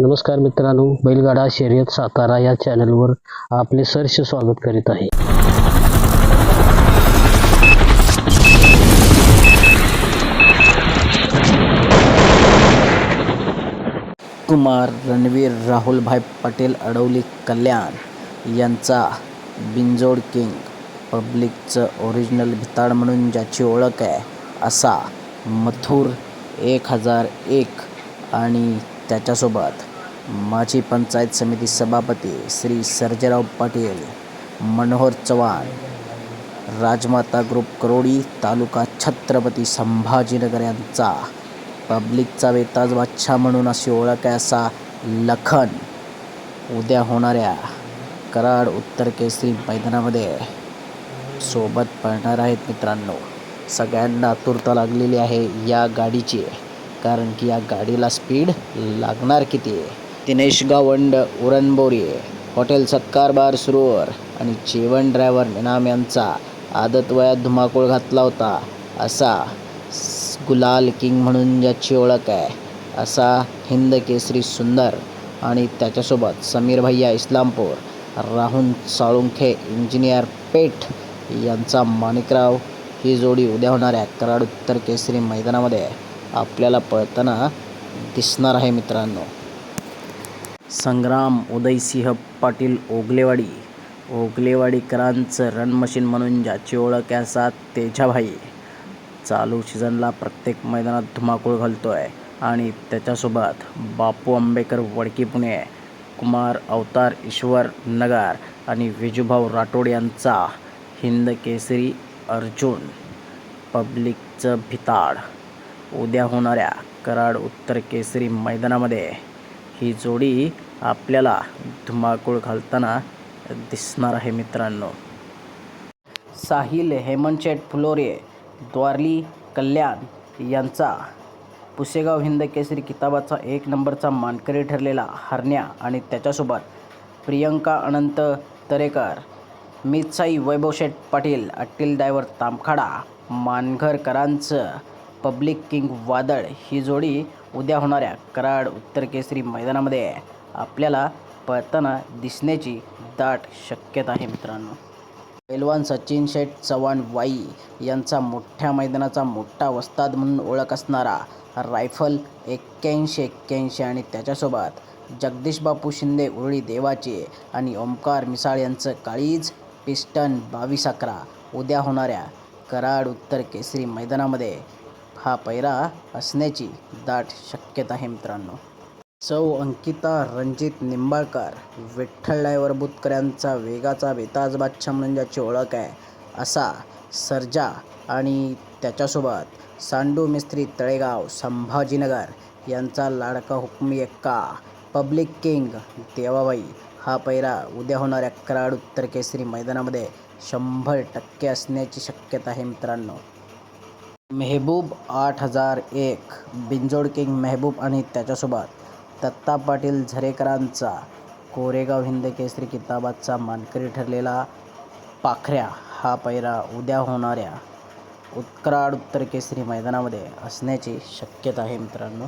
नमस्कार मित्रांनो बैलगाडा शर्यत सातारा या चॅनलवर आपले सर्ष स्वागत करीत आहे. कुमार रणवीर राहुलभाई पटेल अडवली कल्याण यांचा बिंजोड किंग पब्लिकचं ओरिजिनल भिताड म्हणून ज्याची ओळख आहे असा मथुर एक हजार एक आणि त्याच्यासोबत माजी पंचायत समिती सभापती श्री सर्जेराव पाटील मनोहर चव्हाण राजमाता ग्रुप करोडी तालुका छत्रपती संभाजीनगर यांचा पब्लिकचा वेताज बादशाह म्हणून अशी ओळख आहे असा लखन. उद्या होणाऱ्या कराड उत्तर केसरी मैदानामध्ये सोबत पळणार आहेत मित्रांनो. सगळ्यांना आतुरता लागलेली आहे या गाडीची कारण की या गाडीला स्पीड लागणार किती? दिनेश गावंड उरणबोरी हॉटेल सत्कार बार सुरूवर आणि जेवण ड्रायव्हर निनाम यांचा आदत वयात धुमाकूळ घातला होता. असा गुलाल किंग म्हणून ज्याची ओळख आहे. असा हिंद केसरी सुंदर आणि त्याच्यासोबत समीर भैया इस्लामपूर राहुल साळुंखे इंजिनियर पेठ यांचा माणिकराव. ही जोडी उद्या होणाऱ्या कराड उत्तर केसरी मैदानामध्ये आपल्याला पळताना दिसणार आहे मित्रांनो. संग्राम उदयसिंह पाटील ओगलेवाडी. ओगलेवाडीकरांचं रन मशीन म्हणून ज्याची ओळख आहे असा तेजाभाई. चालू सीझनला प्रत्येक मैदानात धुमाकूळ घालतो आहे आणि त्याच्यासोबत बापू आंबेकर वडकी पुणे कुमार अवतार ईश्वर नगार आणि विजूभाऊ राठोड यांचा हिंद केसरी अर्जुन पब्लिकचं भिताड. उद्या होणाऱ्या कराड उत्तर केसरी मैदानामध्ये ही जोडी आपल्याला धुमाकूळ घालताना दिसणार आहे मित्रांनो. साहिल हेमनचेट फुलोरे द्वारली कल्याण यांचा पुसेगाव हिंद केसरी किताबाचा एक नंबरचा मानकरी ठरलेला हरण्या आणि त्याच्यासोबत प्रियंका अनंत तरेकर मितसाई वैभवशेठ पाटील अट्टील डायव्हर तामखाडा मानघरकरांचं पब्लिक किंग वादळ ही जोडी उद्या होणाऱ्या कराड उत्तर केसरी मैदानामध्ये आपल्याला पळताना दिसण्याची दाट शक्यता आहे मित्रांनो. पैलवान सचिन शेठ चव्हाण वाई यांचा मोठ्या मैदानाचा मोठा वस्ताद म्हणून ओळख असणारा रायफल एक्क्याऐंशी एक्क्याऐंशी आणि त्याच्यासोबत जगदीश बापू शिंदे उरळी देवाचे आणि ओमकार मिसाळ यांचं काळीज पिस्टन बावीस अकरा उद्या होणाऱ्या कराड उत्तर केसरी मैदानामध्ये हा पैरा असण्याची दाट शक्यता आहे मित्रांनो. सौ अंकिता रणजित निंबाळकर विठ्ठल डायव्हर बुतकर यांचा वेगाचा बेताज बादशाह म्हणून ज्याची ओळख आहे असा सर्जा आणि त्याच्यासोबत सांडू मिस्त्री तळेगाव संभाजीनगर यांचा लाडका हुकमी एक्का पब्लिक किंग देवाबाई. हा पैरा उद्या होणाऱ्या कराड उत्तर केसरी मैदानामध्ये शंभर टक्के असण्याची शक्यता आहे मित्रांनो. मेहबूब आठ हजार एक बिंजोड किंग मेहबूब आणि त्याच्यासोबत दत्ता पाटील झरेकरांचा कोरेगाव हिंद केसरी किताबाचा मानकरी ठरलेला पाखऱ्या हा पैरा उद्या होणाऱ्या उत्कराड उत्तर केसरी मैदानामध्ये असण्याची शक्यता आहे मित्रांनो.